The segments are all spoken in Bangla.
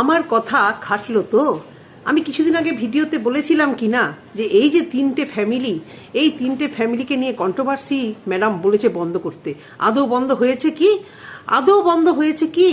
আমার কথা খাটলো তো। আমি কিছুদিন আগে ভিডিওতে বলেছিলাম কি না, যে এই যে তিনটে ফ্যামিলি, এই তিনটে ফ্যামিলিকে নিয়ে কন্ট্রোভার্সি ম্যাডাম বলেছে বন্ধ করতে। আদৌ বন্ধ হয়েছে কি? আদৌ বন্ধ হয়েছে কি?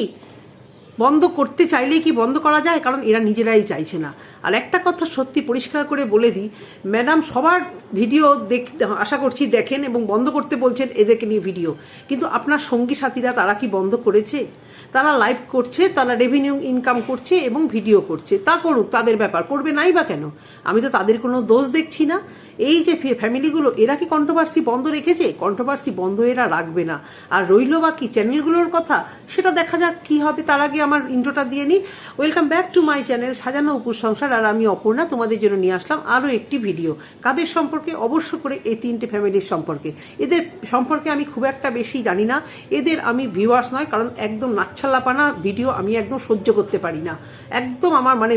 বন্ধ করতে চাইলেই কি বন্ধ করা যায়? কারণ এরা নিজেরাই চাইছে না। আর একটা কথা সত্যি পরিষ্কার করে বলে দিই, ম্যাডাম সবার ভিডিও দেখ, আশা করছি দেখেন এবং বন্ধ করতে বলছেন এদেরকে নিয়ে ভিডিও। কিন্তু আপনার সঙ্গী সাথীরা তারা কি বন্ধ করেছে? তারা লাইভ করছে, তারা রেভিনিউ ইনকাম করছে এবং ভিডিও করছে। তা করুক, তাদের ব্যাপার। করবে নাই বা কেন? আমি তো তাদের কোনো দোষ দেখছি না। এই যে ফ্যামিলিগুলো, এরা কি কন্ট্রোভার্সি বন্ধ রেখেছে? কন্ট্রোভার্সি বন্ধ এরা রাখবে না। আর রইল বা কি চ্যানেলগুলোর কথা, সেটা দেখা যাক কি হবে। তার আগে আমার ইন্ট্রোটা দিয়ে নিই। Welcome back to my channel সাজানো উপর সংসার আর আমি অপর্ণা। তোমাদের জন্য নিয়ে আসলাম আরও একটি ভিডিও কাদের সম্পর্কে? অবশ্য করে এই তিনটে ফ্যামিলির সম্পর্কে। এদের সম্পর্কে আমি খুব একটা বেশি জানি না। এদের আমি ভিউয়ার্স নয়, কারণ একদম নাচ্ছালাপানা ভিডিও আমি একদম সহ্য করতে পারি না। একদম আমার মানে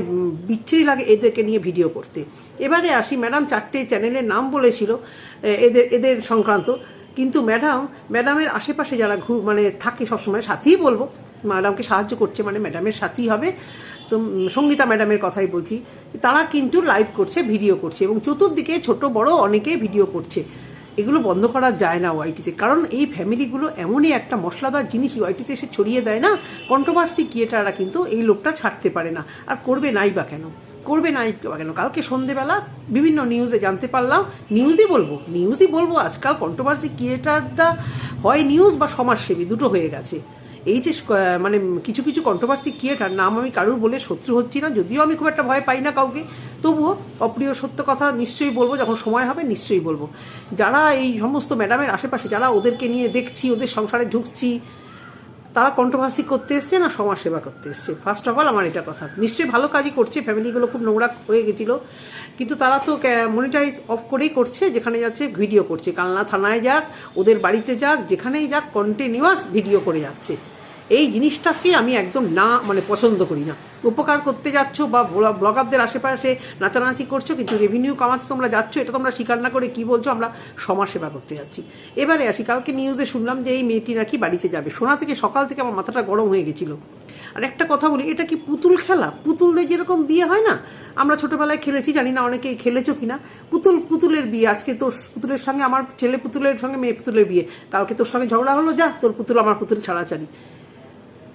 বিচ্ছিরি লাগে এদেরকে নিয়ে ভিডিও করতে। এবারে আসি ম্যাডাম চারটে চ্যানেলের নাম বলেছিল এদের এদের সংক্রান্ত। কিন্তু ম্যাডাম ম্যাডামের আশেপাশে যারা ঘু মানে থাকে সবসময়, সাথেই বলব ম্যাডামকে সাহায্য করছে মানে ম্যাডামের সাথেই হবে। তো সঙ্গীতা ম্যাডামের কথাই বলছি, তারা কিন্তু লাইভ করছে ভিডিও করছে এবং চতুর্দিকে ছোট, বড় অনেকে ভিডিও করছে। এগুলো বন্ধ করা যায় না ওয়াইটিতে কারণ এই ফ্যামিলিগুলো এমনই একটা মশলাদার জিনিস ওয়াইটিতে এসে ছড়িয়ে দেয় না। কন্ট্রোভার্সি ক্রিয়েটাররা কিন্তু এই লোকটা ছাড়তে পারে না। আর করবে নাই বা কেন? করবে নাই বা কেন? কালকে সন্ধেবেলা বিভিন্ন নিউজে জানতে পারলাম। নিউজই বলব নিউজই বলব, আজকাল কন্ট্রোভার্সি ক্রিয়েটারটা হয় নিউজ বা সমাজসেবী, দুটো হয়ে গেছে। এই যে মানে কিছু কিছু কন্ট্রোভার্সি ক্রিয়েটার নাম আমি কারুর বলে শত্রু হচ্ছি না, যদিও আমি খুব একটা ভয় পাই না কাউকে। তবুও অপ্রিয় সত্য কথা নিশ্চয়ই বলব, যখন সময় হবে নিশ্চয়ই বলব। যারা এই সমস্ত ম্যাডামের আশেপাশে, যারা ওদেরকে নিয়ে দেখছি, ওদের সংসারে ঢুকছি তারা কন্ট্রোভার্সি করতে এসছে না সমাজ সেবা করতে এসছে? ফার্স্ট অফ অল আমার এটা কথা। নিশ্চয়ই ভালো কাজই করছে, ফ্যামিলিগুলো খুব নোংরা হয়ে গেছিল। কিন্তু তারা তো মনিটাইজ অফ করেই করছে, যেখানে যাচ্ছে ভিডিও করছে। কালনা থানায় যাক, ওদের বাড়িতে যাক, যেখানেই যাক কন্টিনিউয়াস ভিডিও করে যাচ্ছে। এই জিনিসটাকে আমি একদম না মানে পছন্দ করি না। উপকার করতে যাচ্ছ বা ব্লগারদের আশেপাশে নাচানাচি করছ, কিন্তু রেভিনিউ কামাতে তোমরা যাচ্ছ, এটা তোমরা স্বীকার না করে কি বলছো, আমরা সমাজ সেবা করতে যাচ্ছি। এবারে আসি, কালকে নিউজে শুনলাম যে এই মেয়েটি নাকি বাড়িতে যাবে। শোনা থেকে সকাল থেকে আমার মাথাটা গরম হয়ে গেছিল। আর একটা কথা বলি, এটা কি পুতুল খেলা? পুতুলদের যেরকম বিয়ে হয় না? আমরা ছোটবেলায় খেলেছি, জানি না অনেকে খেলেছো কিনা। পুতুল, পুতুলের বিয়ে, আজকে তোর পুতুলের সঙ্গে আমার ছেলে পুতুলের সঙ্গে মেয়ে পুতুলের বিয়ে। কালকে তোর সঙ্গে ঝগড়া হলো, যা, তোর পুতুল আমার পুতুল ছাড়া ছাড়াছাড়ি।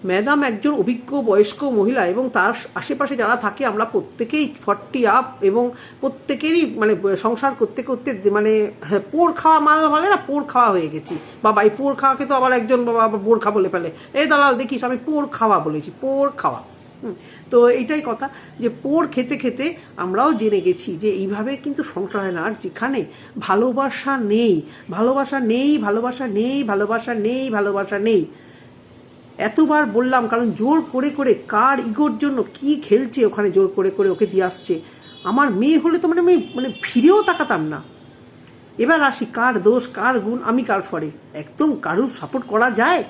ম্যাডাম একজন অভিজ্ঞ বয়স্ক মহিলা এবং তার আশেপাশে যারা থাকে আমরা প্রত্যেকেই ফর্টি আপ এবং প্রত্যেকেরই মানে সংসার করতে করতে মানে হ্যাঁ, পোড় খাওয়া মাল বলে না পোড় খাওয়া হয়ে গেছি। বাবা এই পোড় খাওয়াকে তো আবার একজন বাবা পোড় বলে ফেলে। এই দালাল দেখিস আমি পোড় খাওয়া বলেছি পোড় খাওয়া। তো এইটাই কথা যে পোর খেতে খেতে আমরাও জেনে গেছি যে এইভাবে কিন্তু সংসার হয় না। আর যেখানে ভালোবাসা নেই ভালোবাসা নেই ভালোবাসা নেই ভালোবাসা নেই ভালোবাসা নেই এতবার বললাম, কারণ জোর করে করে কার ইগোর জন্য কি খেলছে ওখানে জোর করে করে ওকে দিয়ে আসছে। আমার মেয়ে হলে তো মানে আমি মানে ফিরেও তাকাতাম না। এবার আসি, কার দোষ, কার গুণ, আমি কার ফরে একদম কারুর সাপোর্ট করা যায়?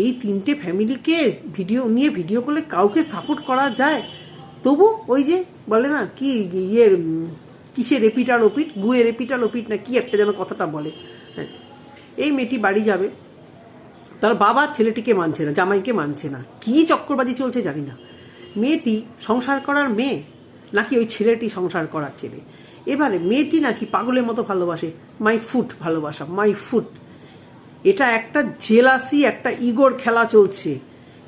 এই তিনটে ফ্যামিলিকে ভিডিও নিয়ে ভিডিও করলে কাউকে সাপোর্ট করা যায়? তবু ওই যে বলে না, কি ইয়ে কিসে রেপিট আর ওপিট গুয়ে রেপিট আর ওপিট না, কি একটা যেন কথাটা বলে। হ্যাঁ এই মেয়েটি বাড়ি যাবে। তার বাবা ছেলেটিকে মানছে না, জামাইকে মানছে না। কি চক্করবাজি চলছে জানি না। মেয়েটি সংসার করার মেয়ে, নাকি ওই ছেলেটি সংসার করার ছেলে? এবারে মেয়েটি নাকি পাগলের মতো ভালোবাসে। মাই ফুট ভালোবাসা, মাই ফুট। এটা একটা জেলাসি, একটা ইগোর খেলা চলছে।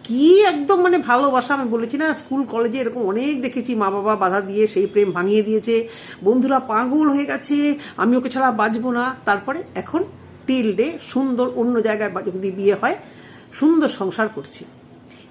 কি একদম মানে ভালোবাসা, আমি বলেছি না, স্কুল, কলেজে এরকম অনেক দেখেছি মা বাবা বাধা দিয়ে সেই প্রেম ভাঙিয়ে দিয়েছে। বন্ধুরা পাগল হয়ে গেছে, আমি ওকে ছাড়া বাঁচবো না। তারপরে এখন টিল ডে সুন্দর অন্য জায়গায় যদি বিয়ে হয়, সুন্দর সংসার করছে।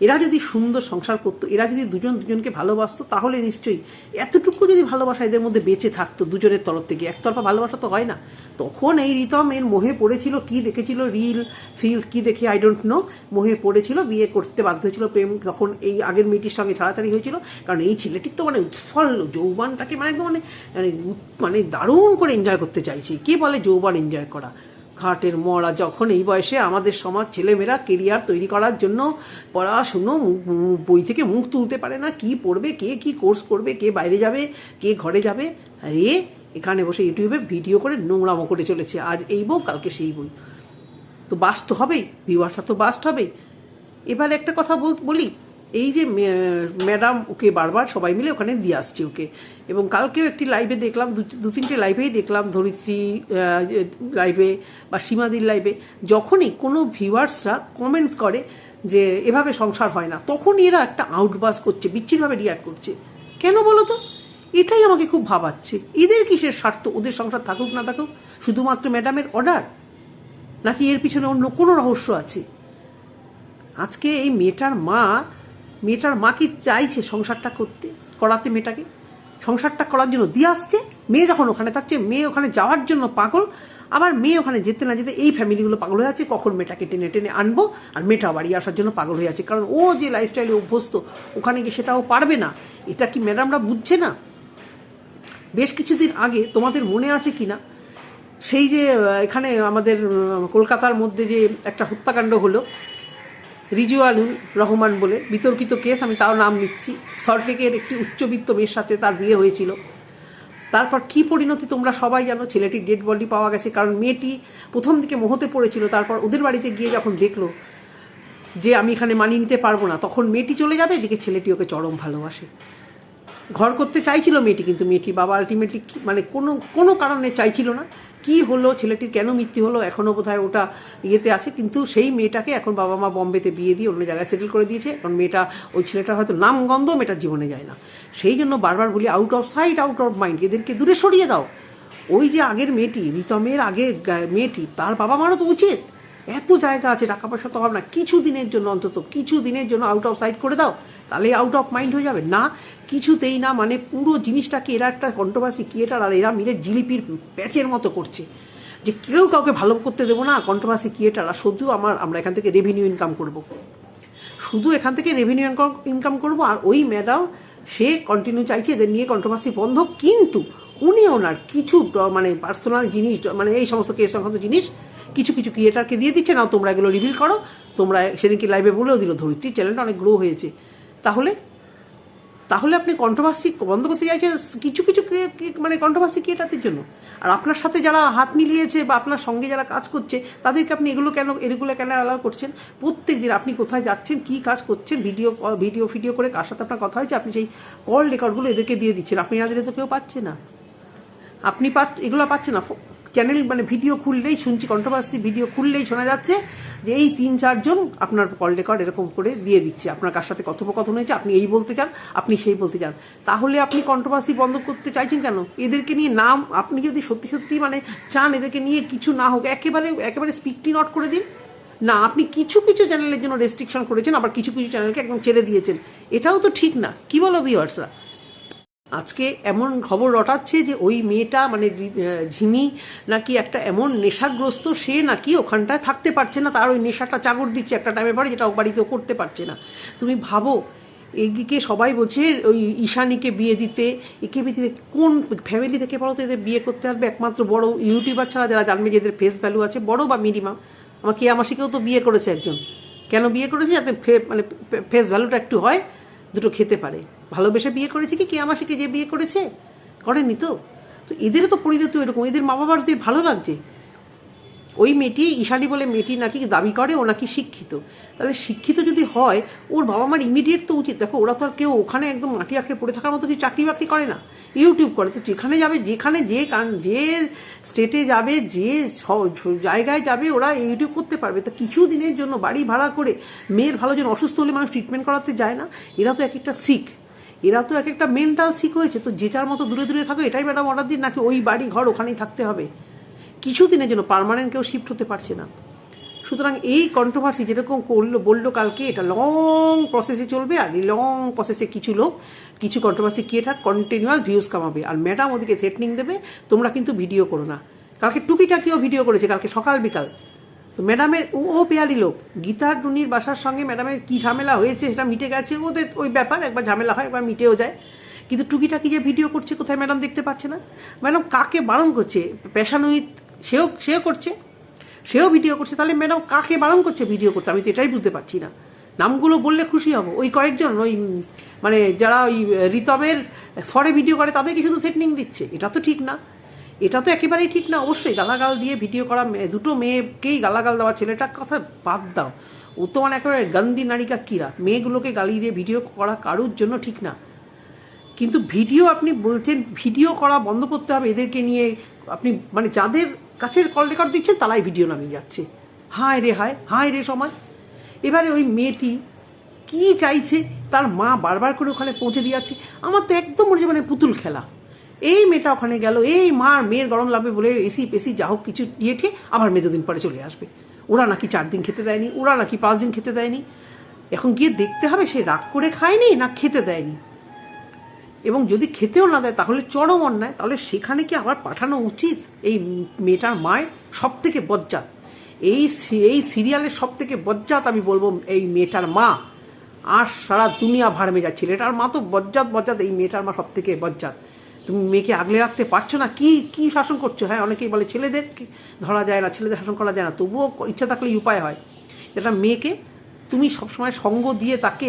এরা যদি সুন্দর সংসার করতো, এরা যদি দুজন দুজনকে ভালোবাসতো, তাহলে নিশ্চয়ই এতটুকু যদি ভালোবাসা এদের মধ্যে বেঁচে থাকতো, দুজনের তরফ থেকে। একতরফা ভালোবাসা তো হয় না। তখন এই রিতম এর মোহে পড়েছিল, কি দেখেছিল রিল ফিল কি দেখে আই ডোন্ট নো মোহে পড়েছিল, বিয়ে করতে বাধ্য হয়েছিল প্রেম তখন এই আগের মেয়েটির সঙ্গে ছাড়াছাড়ি হয়েছিল। কারণ এই ছেলেটির তো মানে উৎফল যৌবানটাকে মানে মানে মানে মানে দারুণ করে এনজয় করতে চাইছে। কে বলে যৌবান এনজয় করা? ঘাটের মরা যখন এই বয়সে আমাদের সমাজ ছেলেমেয়েরা কেরিয়ার তৈরি করার জন্য পড়াশুনো বই থেকে মুখ তুলতে পারে না। কি পড়বে, কে কি কোর্স করবে, কে বাইরে যাবে, কে ঘরে যাবে? আরে, এখানে বসে ইউটিউবে ভিডিও করে নোংরামো করে চলেছে। আজ এই বউ, কালকে সেই বই তো বাস্ট হবেই ভিউয়ার্সটা তো বাস্ট হবেই। এবার একটা কথা বলি এই যে ম্যাডাম ওকে বারবার সবাই মিলে ওখানে দিয়ে আসছে ওকে। এবং কালকেও একটি লাইভে দেখলাম, দু- তিনটে লাইভেই দেখলাম, ধরিত্রী লাইভে বা সীমাদির লাইভে যখনই কোনো ভিউয়ার্সরা কমেন্টস করে যে এভাবে সংসার হয় না তখনই এরা একটা আউটবাস করছে, বিচ্ছিন্নভাবে রিয়াক্ট করছে। কেন বলো তো? এটাই আমাকে খুব ভাবাচ্ছে। এদের কিসের স্বার্থ? ওদের সংসার থাকুক না থাকুক, শুধুমাত্র ম্যাডামের অর্ডার নাকি এর পিছনে অন্য কোনো রহস্য আছে? আজকে এই মেয়েটার মা মেয়েটার মা কি চাইছে সংসারটা করতে, করাতে মেয়েটাকে? সংসারটা করার জন্য দিয়ে আসছে? মেয়ে যখন ওখানে থাকছে মেয়ে ওখানে যাওয়ার জন্য পাগল। আবার মেয়ে ওখানে যেতে না যেতে এই ফ্যামিলিগুলো পাগল হয়ে আছে কখন মেয়েটাকে টেনে টেনে আনব আর মেয়েটা বাড়ি আসার জন্য পাগল হয়ে আছে কারণ ও যে লাইফস্টাইলে অভ্যস্ত, ওখানে গিয়ে সেটাও পারবে না। এটা কি ম্যাডামরা বুঝছে না? বেশ কিছুদিন আগে তোমাদের মনে আছে কিনা সেই যে এখানে আমাদের কলকাতার মধ্যে যে একটা হত্যাকাণ্ড হলো রিজুয়ালুল রহমান বলে বিতর্কিত কেস, আমি তাও নাম নিচ্ছি সল্টলেকের একটি উচ্চবিত্ত মেয়ের সাথে তার বিয়ে হয়েছিল। তারপর কি পরিণতি তোমরা সবাই জানো? ছেলেটির ডেড বডি পাওয়া গেছে, কারণ মেয়েটি প্রথম দিকে মোহতে পড়েছিল। তারপর ওদের বাড়িতে গিয়ে যখন দেখল যে আমি এখানে মানিয়ে নিতে পারব না, তখন মেয়েটি চলে যাবে? এদিকে ছেলেটি ওকে চরম ভালোবাসে। ঘর করতে চাইছিল মেয়েটি, কিন্তু মেয়েটি বাবা আলটিমেটলি মানে কোনো কোনো কারণে চাইছিল না। কি হলো, ছেলেটির কেন মৃত্যু হলো এখনও বোধহয় ওটা ইয়েতে আছে, কিন্তু সেই মেয়েটাকে এখন বাবা মা বম্বেতে বিয়ে দিয়ে অন্য জায়গায় সেটেল করে দিয়েছে, কারণ মেয়েটা, ওই ছেলেটার হয়তো নাম গন্ধ মেয়েটার জীবনে যায় না। সেই জন্য বারবার বলি out of sight out of mind এদেরকে দূরে সরিয়ে দাও। ওই যে আগের মেয়েটি, রিতমের আগের মেয়েটি, তার বাবা মারও তো উচিত। এত জায়গা আছে, টাকা পয়সা তো হবে না। কিছু দিনের জন্য অন্তত কিছু দিনের জন্য আউট অফ সাইড করে দাও। তাহলে আউট অফ মাইন্ড হয়ে যাবে। না, কিছুতেই না মানে পুরো জিনিসটাকে এরা একটা কন্ট্রোভার্সি ক্রিয়েটার আর এরা মিলে জিলিপির প্যাচের মতো করছে। যে কেউ কাউকে ভালো করতে দেবো না কন্ট্রোভার্সি ক্রিয়েটার আর শুধু আমার, আমরা এখান থেকে রেভিনিউ ইনকাম করব। শুধু এখান থেকে রেভিনিউ ইনকাম করব, আর ওই ম্যাডাম সে কন্টিনিউ চাইছে এদের নিয়ে কন্ট্রোভার্সি বন্ধ। কিন্তু উনি ওনার কিছু মানে পার্সোনাল জিনিস মানে এই সমস্ত কেস সংক্রান্ত জিনিস, কিছু কিছু ক্রিয়েটারকে দিয়ে দিচ্ছে না তোমরা এগুলো রিভিল করো। তোমরা সেদিনকে লাইভে বলেও দিল ধরিত্রী চ্যানেলটা অনেক গ্রো হয়েছে। তাহলে? তাহলে আপনি কন্ট্রোভার্সি বন্ধ করতে চাইছেন কিছু কিছু মানে কন্ট্রোভার্সি ক্রিয়েটারদের জন্য। আর আপনার সাথে যারা হাত মিলিয়েছে বা আপনার সঙ্গে যারা কাজ করছে, তাদেরকে আপনি এগুলো কেন এগুলো কেন অ্যালাউ করছেন? প্রত্যেক দিন আপনি কোথায় যাচ্ছেন, কি কাজ করছেন ভিডিও ভিডিও ভিডিও করে কার সাথে আপনার কথা হয়েছে, আপনি সেই কল রেকর্ডগুলো এদেরকে দিয়ে দিচ্ছেন। আপনি না দিলে তো কেউ পাচ্ছে না। আপনি পাচ্ছ, এগুলো পাচ্ছে না। চ্যানেল মানে ভিডিও খুললেই শুনছি কন্ট্রোভার্সি ভিডিও খুললেই শোনা যাচ্ছে। যে এই তিন চারজন আপনার কল রেকর্ড এরকম করে দিয়ে দিচ্ছে। আপনার কার সাথে কথোপকথন হয়েছে, আপনি এই বলতে চান, আপনি সেই বলতে চান। তাহলে আপনি কন্ট্রোভার্সি বন্ধ করতে চাইছেন কেন? এদেরকে নিয়ে নাম, আপনি যদি সত্যি সত্যি মানে চান এদেরকে নিয়ে কিছু না হোক, একেবারে একেবারে স্পিকটি নট করে দিন। না, আপনি কিছু কিছু চ্যানেলের জন্য রেস্ট্রিকশন করেছেন, আবার কিছু কিছু চ্যানেলকে একদম ছেড়ে দিয়েছেন। এটাও তো ঠিক না। কি বলো ভিউয়ার্সরা আজকে এমন খবর রটাচ্ছে যে ওই মেয়েটা মানে ঝিমি নাকি একটা এমন নেশাগ্রস্ত, সে নাকি ওখানটায় থাকতে পারছে না, তার ওই নেশাটা চাগর দিচ্ছে একটা টাইমের পরে, যেটা ও বাড়িতেও করতে পারছে না। তুমি ভাবো, এদিকে সবাই বলছে, ওই ঈশানীকে বিয়ে দিতে, একে বিয়ে কোন ফ্যামিলি থেকে বলো তো এদের বিয়ে করতে আসবে? একমাত্র বড় ইউটিউবার ছাড়া যারা জানবে যে এদের ফেস ভ্যালু আছে, বড় বা মিনিমাম আমার কে আমাসিকেও তো বিয়ে করেছে একজন। কেন বিয়ে করেছে? যাতে ফে- মানে ফেস ভ্যালুটা একটু হয়, দুটো খেতে পারে। ভালোবেসে বিয়ে করেছে কি কে আমাসিকে যে বিয়ে করেছে? করেনি তো? তো এদেরও তো পরিণতি এরকম এদের মা বাবাদের ভালো লাগছে। ওই মেয়েটি ঈশানী বলে মেয়েটি নাকি দাবি করে, ও নাকি শিক্ষিত। তাহলে শিক্ষিত যদি হয়, ওর বাবা মার ইমিডিয়েট তো উচিত। দেখো, ওরা তো আর কেউ ওখানে একদম মাটি আঁকড়ে পড়ে থাকার মতো কিছু চাকরি বাকরি করে না। ইউটিউব করে। তো যেখানে যাবে, যেখানে যে কান- যে স্টেটে যাবে, যে জায়গায় যাবে, ওরা ইউটিউব করতে পারবে। তা কিছু দিনের জন্য বাড়ি ভাড়া করে মেয়ের ভালো যেন অসুস্থ হলে মানুষ ট্রিটমেন্ট করাতে যায় না। এরা তো এক একটা শিখ। এরা তো এক একটা মেন্টাল শিখ হয়েছে, তো যেটার মতো দূরে দূরে থাকো, এটাই ম্যাডাম অর্ডার দিন, নাকি ওই বাড়ি, ঘর ওখানেই থাকতে হবে? কিছুদিনের জন্য পার্মানেন্ট কেউ শিফট হতে পারছে না। সুতরাং এই কন্ট্রোভার্সি যেরকম করল, বলল কালকে, এটা লং প্রসেসে চলবে, আর এই লং প্রসেসে কিছু লোক, কিছু কন্ট্রোভার্সি ক্রিয়েটার কন্টিনিউয়াস ভিউজ কামাবে। আর ম্যাডাম ওদিকে থ্রেটনিং দেবে, তোমরা কিন্তু ভিডিও করো না। কালকে টুকিটাকিও ভিডিও করেছে, কালকে সকাল বিকাল। তো ম্যাডামের, ও পেয়ারি লোক। গীতার টুনির বাসার সঙ্গে ম্যাডামের কি ঝামেলা হয়েছে সেটা মিটে গেছে, ওদের ওই ব্যাপার, একবার ঝামেলা হয়, একবার মিটেও যায়। কিন্তু টুকিটাকি যে ভিডিও করছে, কোথায় ম্যাডাম দেখতে পাচ্ছে না? ম্যাডাম কাকে বারণ করছে? পেশানুইত সেও সেও করছে, সেও ভিডিও করছে, তাহলে ম্যাডাম কাকে বারণ করছে ভিডিও করতে? আমি তো এটাই বুঝতে পারছি না। নামগুলো বললে খুশি হব। ওই কয়েকজন, ওই মানে যারা ওই রিতমের, ফরে ভিডিও করে, তাদেরকে শুধু থ্রেটনিং দিচ্ছে। এটা তো ঠিক না। এটা তো একেবারেই ঠিক না। অবশ্যই গালাগাল দিয়ে ভিডিও করা দুটো মেয়েকেই গালাগাল দেওয়া, ছেলেটার কথা বাদ দাও। ও তো মানে একেবারে গন্দি নারিকা কিরা। মেয়েগুলোকে গালি দিয়ে ভিডিও করা কারোর জন্য ঠিক না। কিন্তু ভিডিও আপনি বলছেন, ভিডিও করা বন্ধ করতে হবে এদেরকে নিয়ে। আপনি মানে যাদের কাছের কল রেকর্ড দিচ্ছেন, তারাই ভিডিও নামিয়ে যাচ্ছে। হায় রে হায় হায় রে সময়। এবারে ওই মেয়েটি কি চাইছে, তার মা বারবার করে ওখানে পৌঁছে দিয়ে যাচ্ছে। আমার তো একদম মনে হচ্ছে মানে পুতুল খেলা। এই মেয়েটা ওখানে গেল, এই মার মেয়ের গরম লাগবে বলে এসি পেসি যা হোক কিছু দিয়ে ঠিয়ে আবার মেয়ে দুদিন পরে চলে আসবে। ওরা নাকি চার দিন খেতে দেয়নি, ওরা নাকি পাঁচ দিন খেতে দেয়নি। এখন গিয়ে দেখতে হবে সে রাগ করে খায়নি না খেতে দেয়নি। এবং যদি খেতেও না দেয় তাহলে চরম অন্যায়, তাহলে সেখানে কি আবার পাঠানো উচিত? এই মেয়েটার মায়ের সব থেকে বজ্জাত। এই এই সিরিয়ালের সব থেকে বজ্জাত আমি বলব এই মেয়েটার মা। আর সারা দুনিয়া ভাড়মে যাচ্ছে ছেলেটার মা তো বজ্জাত বজ্জাত এই মেয়েটার মা সব থেকে বজ্জাত। তুমি মেয়েকে আগলে রাখতে পারছ না? কি কি শাসন করছ? হ্যাঁ অনেকেই বলে ছেলেদের ধরা যায় না ছেলেদের শাসন করা যায় না। তবুও ইচ্ছা থাকলেই উপায় হয়। এটা মেয়েকে তুমি সবসময় সঙ্গ দিয়ে তাকে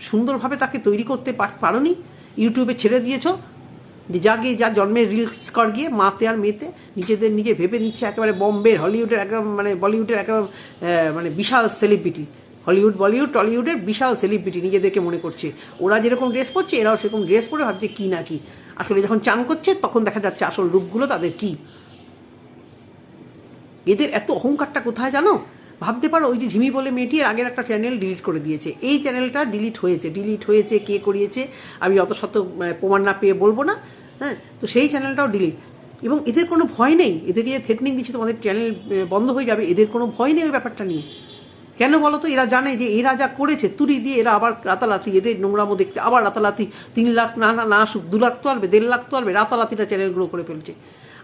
সুন্দরভাবে তাকে তৈরি করতে পারো নি ইউটিউবে ছেড়ে দিয়েছ যে যা গিয়ে যা জন্মের রিলস কর গিয়ে মাতে আর মেয়েতে নিজেদের নিজে ভেবে নিচ্ছে একেবারে বম্বের হলিউডের একদম মানে বলিউডের আহ, মানে বিশাল সেলিব্রিটি হলিউড বলিউড টলিউডের বিশাল সেলিব্রিটি নিজেদেরকে মনে করছে। ওরা যেরকম ড্রেস পরছে এরাও সেরকম ড্রেস পরে ভাবছে কি না কি। আসলে যখন চান করছে তখন দেখা যাচ্ছে আসল রূপগুলো তাদের কি? এদের এত অহংকারটা কোথায় জানো? ভাবতে পারো ওই যে ঝিমি বলে মেয়েটি আগের একটা চ্যানেল ডিলিট করে দিয়েছে। এই চ্যানেলটা ডিলিট হয়েছে। ডিলিট হয়েছে কে করিয়েছে? আমি অত শত মানে, প্রমাণ না পেয়ে বলব না। হ্যাঁ তো সেই চ্যানেলটাও ডিলিট এবং এদের কোনো ভয় নেই। এদের যে থ্রেটনিং দিচ্ছে তোমাদের চ্যানেল বন্ধ হয়ে যাবে। এদের কোনো ভয় নেই ওই ব্যাপারটা নিয়ে। কেন বলো তো? এরা জানে যে এরা যা করেছে তুড়ি দিয়ে এরা আবার রাতারাতি এদের নোংরামো দেখতে, আবার রাতারাতি তিন লাখ না না না আসুক, দু লাখ তো আসবে, দেড় লাখ তো আসবে, রাতারাতিটা চ্যানেলগুলো করে ফেলছে।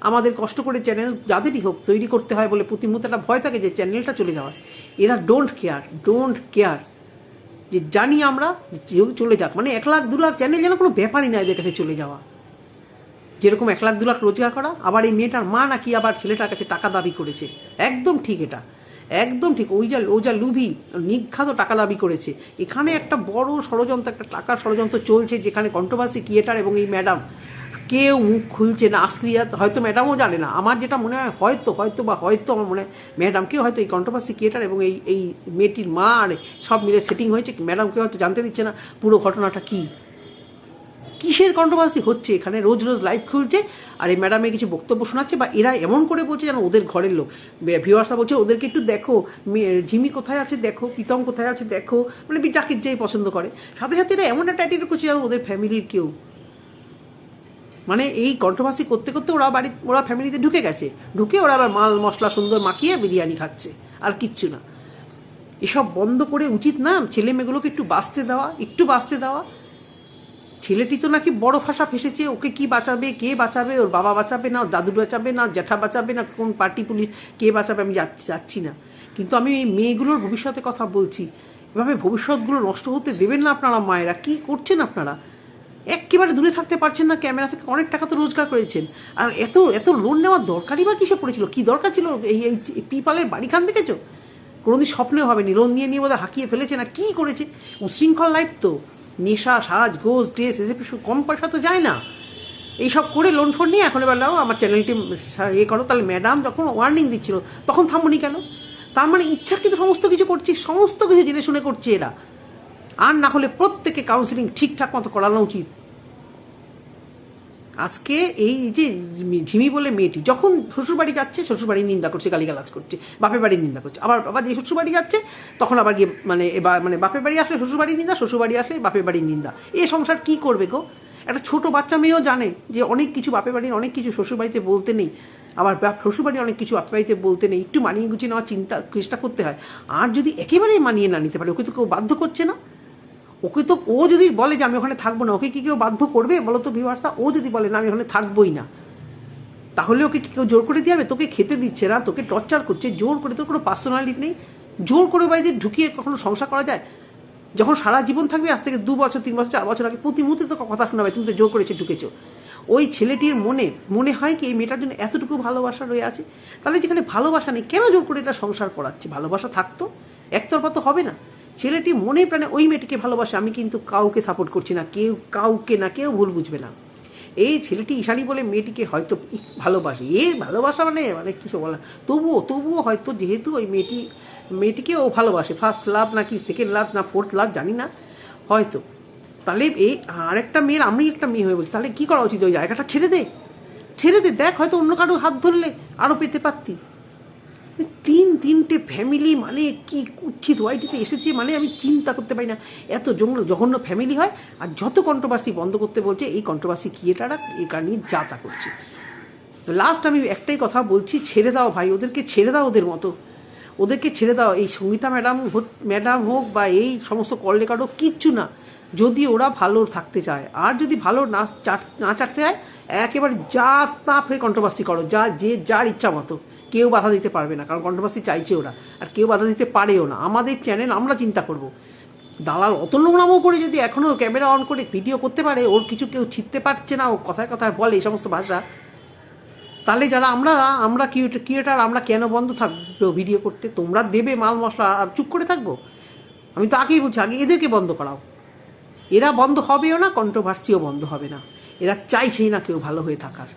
আমাদের কষ্ট করে চ্যানেল যাদেরই হোক তৈরি করতে হয় বলে প্রতিমুহূর্তে একটা ভয় থাকে যে চ্যানেলটা চলে যাওয়ার। এরা ডোন্ট কেয়ার ডোন্ট কেয়ার যে জানি আমরা চলে যাক মানে এক লাখ, দু লাখ চ্যানেল যেন কোনো ব্যাপারই না এদের কাছে চলে যাওয়া। যেরকম এক লাখ, দু লাখ রোজগার করা, আবার এই মেয়েটার মা নাকি আবার ছেলেটার কাছে টাকা দাবি করেছে। একদম ঠিক এটা। একদম ঠিক, ওই যা, ও যা লুভি, নিঘাত টাকা দাবি করেছে। এখানে একটা বড় ষড়যন্ত্র, একটা টাকার ষড়যন্ত্র চলছে যেখানে কন্ট্রোভার্সি ক্রিয়েটার এবং এই ম্যাডাম কেউ মুখ খুলছে না। আস্ত্রিয়া হয়তো ম্যাডামও জানে না। আমার যেটা মনে হয়, হয়তো হয়তো বা হয়তো আমার মনে হয় ম্যাডামকে হয়তো এই কন্ট্রোভার্সি ক্রিয়েটার এবং এই এই মেয়েটির মা আর সব মিলে সেটিং হয়েছে। ম্যাডামকে হয়তো জানতে দিচ্ছে না পুরো ঘটনাটা কী। কিসের কন্ট্রোভার্সি হচ্ছে? এখানে রোজ রোজ লাইভ খুলছে। আর এই ম্যাডামে কিছু বক্তব্য শোনাচ্ছে বা এরা এমন করে বলছে যেন ওদের ঘরের লোক। ভিউয়ার্সরা বলছে, ওদেরকে একটু দেখো। ঝিমি কোথায় আছে দেখো? প্রীতম কোথায় আছে দেখো? মানে যাকে যেই পছন্দ করে। সাথে সাথে এরা এমন একটা অ্যাটিটিউড করছে যেন ওদের ফ্যামিলির কেউ। মানে এই কন্ট্রোভার্সি করতে করতে ওরা বাড়ি ওরা ফ্যামিলিতে ঢুকে গেছে। ঢুকে ওরা আবার মাল, মশলা, সুন্দর মাখিয়ে বিরিয়ানি খাচ্ছে। আর কিচ্ছু না। এসব বন্ধ করে উচিত না ছেলে মেয়েগুলোকে একটু বাঁচতে দেওয়া, একটু বাঁচতে দেওয়া। ছেলেটি তো নাকি বড় ভাষা ফেসেছে, ওকে কি বাঁচাবে, কে বাঁচাবে, ওর বাবা বাঁচাবে না, ওর দাদু বাঁচাবে না, জ্যাঠা বাঁচাবে না, কোন পার্টি পুলিশ কে বাঁচাবে আমি যাচ্ছি না। কিন্তু আমি এই মেয়েগুলোর ভবিষ্যতের কথা বলছি। এভাবে ভবিষ্যৎগুলো নষ্ট হতে দেবেন না আপনারা মায়েরা, কি করছেন আপনারা? একেবারে দূরে থাকতে পারছেন না, ক্যামেরা থেকে অনেক টাকা তো রোজগার করেছেন। আর এত এত লোন নেওয়ার দরকারই বা কিসে পড়েছিল? কি দরকার ছিল? এই এই পিপালের বাড়িখান দেখেছ? কোনোদিন স্বপ্নেও হবে নি লোন নিয়ে নিয়ে বোধহয় হাঁকিয়ে ফেলেছে না, কি করেছে? উশৃঙ্খল লাইফ তো। নেশা, সাজ, গোজ, ড্রেস, এসব কম পয়সা তো যায় না। এইসব করে লোন ফোন নিয়ে এখন এবার লাও আমার চ্যানেলটি ইয়ে করো, তাহলে ম্যাডাম যখন ওয়ার্নিং দিচ্ছিল, তখন থামুনি কেন? তার মানে ইচ্ছাকৃত সমস্ত কিছু করছি, সমস্ত কিছু জেনে শুনে করছে এরা। আর না হলে প্রত্যেকে কাউন্সিলিং ঠিকঠাক মতো করানো উচিত। আজকে এই যে ঝিমি বলে মেয়েটি, যখন শ্বশুরবাড়ি যাচ্ছে, শ্বশুরবাড়ির নিন্দা করছে, গালিগালাজ করছে, বাপের বাড়ির নিন্দা করছে। আবার আবার যে শ্বশুরবাড়ি যাচ্ছে, তখন আবার গিয়ে মানে এবার মানে বাপের বাড়ি আসলে শ্বশুরবাড়ির নিন্দা, শ্বশুরবাড়ি আসলে বাপের বাড়ির নিন্দা। এই সংসার কি করবে গো? একটা ছোট বাচ্চা মেয়েও জানে যে অনেক কিছু বাপের বাড়ির, অনেক কিছু শ্বশুরবাড়িতে বলতে নেই। আবার শ্বশুরবাড়ির অনেক কিছু বাপের বাড়িতে বলতে নেই। একটু মানিয়ে গুছিয়ে নেওয়ার চিন্তা, চেষ্টা করতে হয়। আর যদি একেবারেই মানিয়ে না নিতে পারে, ওকে তো কেউ বাধ্য করছে না। ওকে তো ও যদি বলে যে আমি ওখানে থাকব না, ওকে কি কেউ বাধ্য করবে? বলো তো ভিভার্সা ও যদি বলে না, আমি ওখানে থাকবোই না। তাহলে ওকে কেউ জোর করে দিয়ে তোকে খেতে দিচ্ছে না, তোকে টর্চার করছে, জোর করে তোর কোনো পার্সোনালিটি নেই। জোর করে বাড়িতে ঢুকিয়ে কখনো সংসার করা যায়? যখন সারা জীবন থাকবে, আজ থেকে দু বছর, তিন বছর, চার বছর আগে প্রতি মুহূর্তে তো কথা শোনা শোনাবে, তুমি তো জোর করেছে, ঢুকেছো। ওই ছেলেটির মনে মনে হয় কি এই মেয়েটার জন্য এতটুকু ভালোবাসা রয়ে আছে? তাহলে যেখানে ভালোবাসা নেই, কেন জোর করে এটা সংসার করাচ্ছে? ভালোবাসা থাকতো? একতরফা তো হবে না। ছেলেটি মনে প্রাণে ওই মেয়েটিকে ভালোবাসে, আমি কিন্তু কাউকে সাপোর্ট করছি না, কেউ, কাউকে না, কেউ ভুল বুঝবে না। এই ছেলেটি ঈশানী বলে মেয়েটিকে হয়তো ভালোবাসে। এ ভালোবাসা মানে মানে কিছু বলা তবুও তবুও হয়তো যেহেতু ওই মেয়েটি, মেয়েটিকে ও ভালোবাসে ফার্স্ট লাভ নাকি সেকেন্ড লাভ না ফোর্থ লাভ জানি না। হয়তো। তাহলে এই আরেকটা মেয়ের, আমি একটা মেয়ে হয়ে বলছি, তাহলে কী করা উচিত ওই জায়গাটা? ছেড়ে দে। ছেড়ে দে, দেখ হয়তো অন্য কারও হাত ধরলে আরও পেতে পারতি। তিন তিনটে ফ্যামিলি মানে কি কুচ্ছিত ওয়াইটিতে এসেছে মানে আমি চিন্তা করতে পারি না। এত জঙ্গল, জঘন্য ফ্যামিলি হয় আর যত কন্ট্রোভার্সি বন্ধ করতে বলছে, এই কন্ট্রোভার্সি ক্রিয়েটাররা এটা নিয়ে যা তা করছে। তো লাস্ট আমি একটাই কথা বলছি, ছেড়ে দাও ভাই, ওদেরকে ছেড়ে দাও ওদের মতো। ওদেরকে ছেড়ে দাও, এই সঙ্গীতা ম্যাডাম হোক ম্যাডাম হোক বা এই সমস্ত কল রেকর্ড হোক, কিচ্ছু না। যদি ওরা ভালো থাকতে চায়, আর যদি ভালো না না চাটতে চায়, একেবারে যা তা ফের কন্ট্রোভার্সি করো, যা, যে যার ইচ্ছা মতো। কেউ বাধা দিতে পারবে না, কারণ কন্ট্রোভার্সি চাইছে ওরা। আর কেউ বাধা দিতে পারেও না। আমাদের চ্যানেল আমরা চিন্তা করব। দালাল অত নোংরামও করে যদি এখনও ক্যামেরা অন করে ভিডিও করতে পারে, ওর কিছু কেউ ছিটতে পারছে না, ও কথায় কথায় বলে এই সমস্ত ভাষা। তাহলে যারা আমরা আমরা ক্রিয়েটার আমরা কেন বন্ধ থাকব ভিডিও করতে? তোমরা দেবে মাল, মশলা, আর চুপ করে থাকব? আমি তো আগেই বলছি, আগে এদেরকে বন্ধ করাও। এরা বন্ধ হবেও না কন্ট্রোভার্সিও বন্ধ হবে না। এরা চাইছেই না কেউ ভালো হয়ে থাকার।